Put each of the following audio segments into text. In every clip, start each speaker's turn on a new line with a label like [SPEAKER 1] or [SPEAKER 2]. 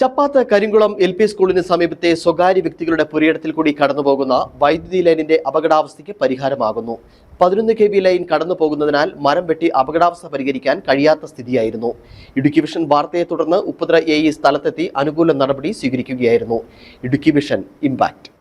[SPEAKER 1] ചപ്പാത്ത് Karinkulam L P സ്കൂളിന് സമീപത്തെ സ്വകാര്യ വ്യക്തികളുടെ പുരയിടത്തിൽ കൂടി കടന്നുപോകുന്ന വൈദ്യുതി ലൈനിന്റെ അപകടാവസ്ഥയ്ക്ക് പരിഹാരമാകുന്നു. പതിനൊന്ന് കെ വി ലൈൻ കടന്നു പോകുന്നതിനാൽ മരം വെട്ടി അപകടാവസ്ഥ പരിഹരിക്കാൻ കഴിയാത്ത സ്ഥിതിയായിരുന്നു. ഇടുക്കി വിഷൻ വാർത്തയെ തുടർന്ന് ഉപ്പുതറ എ സ്ഥലത്തെത്തി അനുകൂല നടപടി സ്വീകരിക്കുകയായിരുന്നു. ഇടുക്കി വിഷൻ ഇമ്പാക്ട്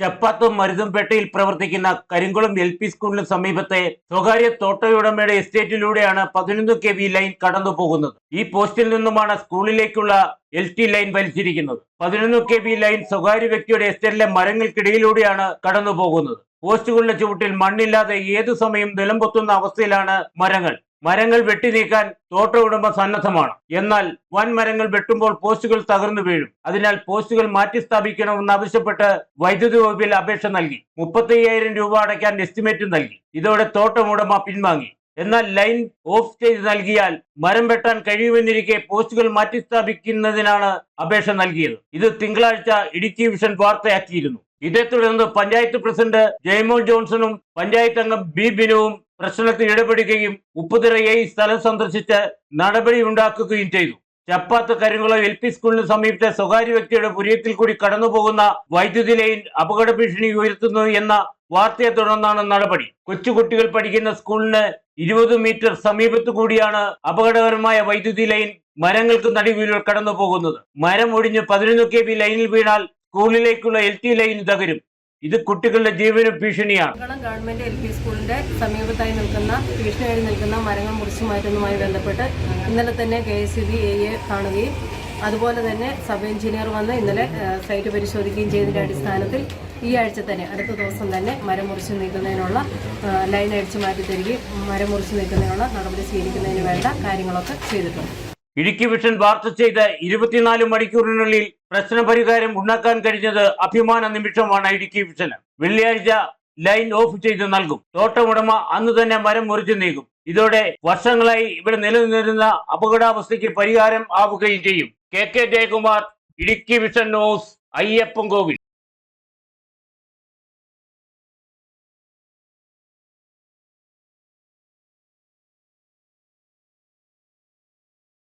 [SPEAKER 2] ചപ്പാത്തും മരുതുംപേട്ടയിൽ പ്രവർത്തിക്കുന്ന കരിങ്കുളം എൽ പി സ്കൂളിന് സമീപത്തെ സ്വകാര്യ തോട്ടയുടമയുടെ എസ്റ്റേറ്റിലൂടെയാണ് പതിനൊന്ന് കെ വി ലൈൻ കടന്നു പോകുന്നത്. ഈ പോസ്റ്റിൽ നിന്നുമാണ് സ്കൂളിലേക്കുള്ള എൽ ടി ലൈൻ വലിച്ചിരിക്കുന്നത്. പതിനൊന്ന് കെ വി ലൈൻ സ്വകാര്യ വ്യക്തിയുടെ എസ്റ്റേറ്റിലെ മരങ്ങൾക്കിടയിലൂടെയാണ് കടന്നു പോകുന്നത്. പോസ്റ്റുകളുടെ ചുവട്ടിൽ മണ്ണില്ലാതെ ഏതു സമയം നിലംപൊത്തുന്ന അവസ്ഥയിലാണ് മരങ്ങൾ. മരങ്ങൾ വെട്ടി നീക്കാൻ തോട്ട ഉടമ സന്നദ്ധമാണ്. എന്നാൽ വൻ മരങ്ങൾ വെട്ടുമ്പോൾ പോസ്റ്റുകൾ തകർന്നു വീഴും. അതിനാൽ പോസ്റ്റുകൾ മാറ്റി സ്ഥാപിക്കണമെന്ന് ആവശ്യപ്പെട്ട് വൈദ്യുതി വകുപ്പിൽ അപേക്ഷ നൽകി. മുപ്പത്തി അയ്യായിരം രൂപ അടയ്ക്കാൻ എസ്റ്റിമേറ്റ് നൽകി. ഇതോടെ തോട്ടമുടമ പിൻവാങ്ങി. എന്നാൽ ലൈൻ ഓഫ് ചെയ്ത് നൽകിയാൽ മരം വെട്ടാൻ കഴിയുമെന്നിരിക്കെ പോസ്റ്റുകൾ മാറ്റി സ്ഥാപിക്കുന്നതിനാണ് അപേക്ഷ നൽകിയത്. ഇത് തിങ്കളാഴ്ച ഇടുക്കി വിഷൻ വാർത്തയാക്കിയിരുന്നു. ഇതേ തുടർന്ന് പഞ്ചായത്ത് പ്രസിഡന്റ് ജയമോൾ ജോൺസണും പഞ്ചായത്ത് അംഗം ബി ബിനുവും പ്രശ്നത്തിൽ ഇടപെടുകയും ഉപ്പുതിറയെ സ്ഥലം സന്ദർശിച്ച് നടപടി ഉണ്ടാക്കുകയും ചെയ്തു. ചപ്പാത്ത് കരിങ്കുളം എൽ പി സ്കൂളിന് സമീപത്തെ സ്വകാര്യ വ്യക്തിയുടെ പുരിയത്തിൽ കൂടി കടന്നുപോകുന്ന വൈദ്യുതി ലൈൻ അപകട ഭീഷണി ഉയർത്തുന്നു എന്ന വാർത്തയെ തുടർന്നാണ് നടപടി. കൊച്ചുകുട്ടികൾ പഠിക്കുന്ന സ്കൂളിന് ഇരുപത് മീറ്റർ സമീപത്തു കൂടിയാണ് അപകടകരമായ വൈദ്യുതി ലൈൻ മരങ്ങൾക്ക് നടുവിലൂടെ കടന്നു പോകുന്നത് മരം ഒടിഞ്ഞ് പതിനൊന്ന് കെ ബി ലൈനിൽ വീണാൽ സ്കൂളിലേക്കുള്ള എൽ ടി ലൈൻ തകരും. ഇത് കുട്ടികളുടെ ജീവന ഭീഷണിയാണ്.
[SPEAKER 3] ഗവൺമെന്റ് എൽ പി സ്കൂളിന്റെ സമീപത്തായി നിൽക്കുന്ന ഭീഷണിയായി നിൽക്കുന്ന മരങ്ങൾ മുറിച്ചു മാറ്റുന്നതുമായി ബന്ധപ്പെട്ട് ഇന്നലെ തന്നെ കെ എസ് ബി എയെ കാണുകയും അതുപോലെ തന്നെ സബ് എഞ്ചിനീയർ വന്ന് ഇന്നലെ സൈറ്റ് പരിശോധിക്കുകയും ചെയ്തതിന്റെ അടിസ്ഥാനത്തിൽ ഈ ആഴ്ച തന്നെ അടുത്ത ദിവസം തന്നെ മരം മുറിച്ച് നീക്കുന്നതിനുള്ള ലൈൻ അടിച്ചു മാറ്റി തരികയും മരം മുറിച്ച് നീക്കുന്നതിനുള്ള നടപടി സ്വീകരിക്കുന്നതിന് വേണ്ട കാര്യങ്ങളൊക്കെ ചെയ്തിട്ടുണ്ട്.
[SPEAKER 2] ഇടുക്കി വിഷൻ വാർത്ത ചെയ്ത ഇരുപത്തിനാല് മണിക്കൂറിനുള്ളിൽ പ്രശ്ന പരിഹാരം ഉണ്ടാക്കാൻ കഴിഞ്ഞത് അഭിമാന നിമിഷമാണ് ഇടുക്കി വിഷന് വെള്ളിയാഴ്ച ലൈൻ ഓഫ് ചെയ്ത് നൽകും. തോട്ടമുടമ അന്ന് തന്നെ മരം മുറിച്ചു നീക്കും. ഇതോടെ വർഷങ്ങളായി ഇവിടെ നിലനിന്നിരുന്ന അപകടാവസ്ഥയ്ക്ക് പരിഹാരം ആവുകയും ചെയ്യും. K K Jayakumar Idukki vision news Ayyappan Kovil.